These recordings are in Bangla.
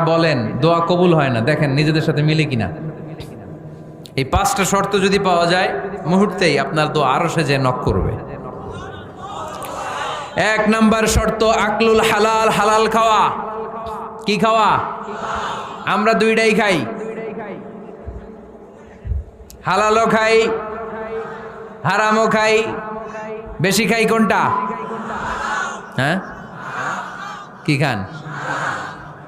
বলেন, দোয়া কবুল হয় না। দেখেন, নিজেদের সাথে মিলে কিনা। এই পাঁচটা শর্ত যদি পাওয়া যায়, মুহূর্তেই আপনার দোয়া আরও সে যে নক করবে। এক নাম্বার শর্ত, আকলুল হালাল হালাল খাওয়া। কি খাওয়া? আমরা দুইটাই খাই। হালালও খাই, হারামও খাই। বেশি খাই কোনটা? হ্যাঁ? কি খান?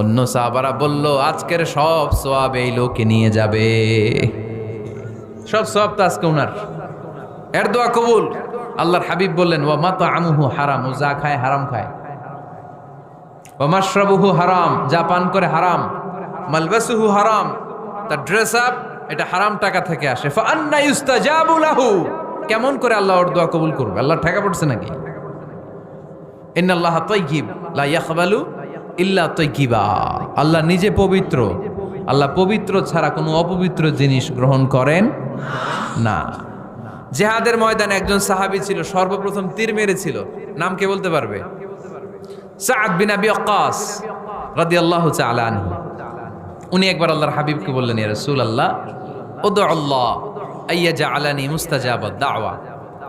অন্য সাহাবারা বলল, আজকের সব সোয়াব এই লোকে নিয়ে যাবে। সব সোয়াব তো আজকে এর দোয়া কবুল। আল্লাহর হাবিব বললেন ও মাতা আমুহু হারাম, ও যা খায় হারাম খায়। ও মাশরাবুহু হারাম, যা পান করে হারাম। মালবাসুহু হারাম, তার ড্রেস আপ এটা হারাম টাকা থেকে আসে। ফান্না ইউস্তাজাবু লাহু, কেমন করে আল্লাহ ওর দোয়া কবুল করবে? আল্লাহ ঠেকা পড়ছে নাকি? ইন্নাল্লাহ তাইয়িব লা ইয়াকবালু ইল্লা তাইয়িবা আল্লাহ নিজে পবিত্র। আল্লাহ পবিত্র ছাড়া কোনো অপবিত্র জিনিস গ্রহণ করেন না। জেহাদের ময়দানে একজন সাহাবী ছিল, সর্বপ্রথম তীর মেরেছিল। নাম কে বলতে পারবে? সাদ বিন আবি ওয়াক্কাস রাদিয়াল্লাহু তাআলা আনহু। উনি একবার আল্লাহর হাবিবকে বললেন, ইয়া রাসূলুল্লাহ উদু আল্লাহ আইয়া জাআলানি মুস্তাজাবাদ দাওয়া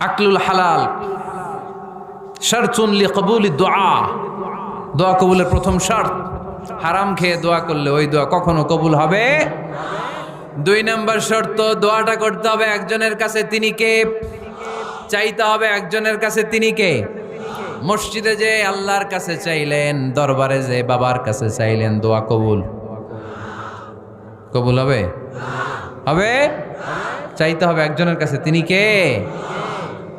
আকলুল হালাল। শারতুন লিকবুলি দোয়া দোয়া কবুলের প্রথম শর্ত, হারাম খেয়ে দোয়া করলে ওই দোয়া কখনো কবুল হবে? দুই নম্বর শর্ত দোয়াটা করতে হবে একজনের কাছে তিনি কে? চাইতে হবে একজনের কাছে তিনি কে? মসজিদে যে আল্লাহর কাছে চাইলেন, দরবারে যে বাবার কাছে চাইলেন দোয়া কবুল। কবুল হবে? হবে? চাইতে হবে একজনের কাছে তিনি কে?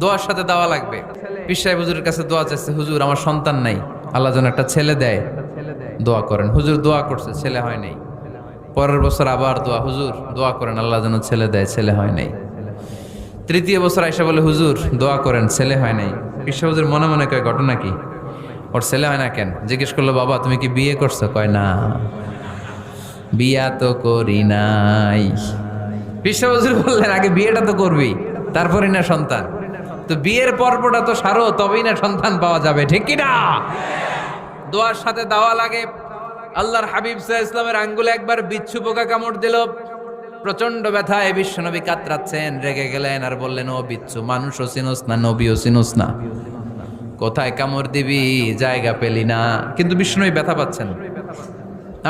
দোয়ার সাথে দেওয়া লাগবে। পিসাই হুজুরের কাছে দোয়া চাইছে, হুজুর, আমার সন্তান নাই। আল্লাহ যেন একটা ছেলে দেয়। দোয়া করেন। হুজুর দোয়া করছে, ছেলে হয় নাই। পরের বছর আবার দোয়া, হুজুর, দোয়া করেন, আল্লাহ যেন ছেলে দেয়, ছেলে হয় নাই। তৃতীয় বছর আইসা বলে, হুজুর, দোয়া করেন, ছেলে হয় নাই। পিসা হুজুর মনে মনে কয়, ঘটনা কি? ওর ছেলে হয় না কেন? জিজ্ঞেস করল, বাবা, তুমি কি বিয়ে করছ? কয়, না। বিয়া তো করি নাই। পিসা হুজুর বললেন, আগে বিয়েটা তো করবি, তারপরই না সন্তান। তো বিয়ের পর্বটা তো সারো, তবেই না সন্তান পাওয়া যাবে, ঠিক কি না? দোয়ার সাথে দাওয়া লাগে। আল্লাহর হাবিব সাহ ইসলামের আঙ্গুলে একবার বিচ্ছু পোকা কামড় দিল। প্রচণ্ড ব্যথা ব্যথায় বিশ্বনবী কাতরাচ্ছেন, রেগে গেলেন আর বললেন, ও বিচ্ছু, মানুষও চিনোস না, নবীও চিনোস না। কোথায় কামড় দিবি? জায়গা পেলি না। কিন্তু বিষ্ণুই ব্যথা পাচ্ছেন।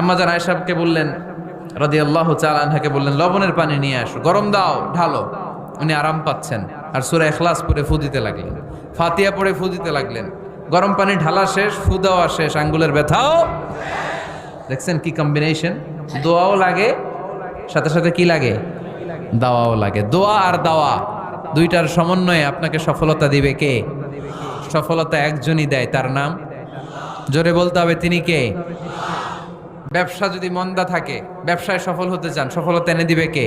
আম্মাজান আয়সাবকে বললেন রাদি আল্লাহ চাল আনহাকে বললেন, লবণের পানি নিয়ে আসো, গরম দাও, ঢালো। উনি আরাম পাচ্ছেন। আর সুরা এখলাস পরে ফু দিতে লাগলেন। ফাতিয়া পরে ফু দিতে লাগলেন। গরম পানি ঢালা শেষ, ফু দেওয়া শেষ, আঙ্গুলের ব্যথাও দেখছেন কি কম্বিনেশন দোয়াও লাগে, সাথে সাথে কি লাগে? দাওয়াও লাগে। দোয়া আর দাওয়া, দুইটার সমন্বয়ে আপনাকে সফলতা দিবে কে? সফলতা একজনই দেয়, তার নাম? জোরে বলতে হবে তিনি কে? ব্যবসা যদি মন্দা থাকে, ব্যবসায় সফল হতে চান, সফলতা এনে দিবে কে?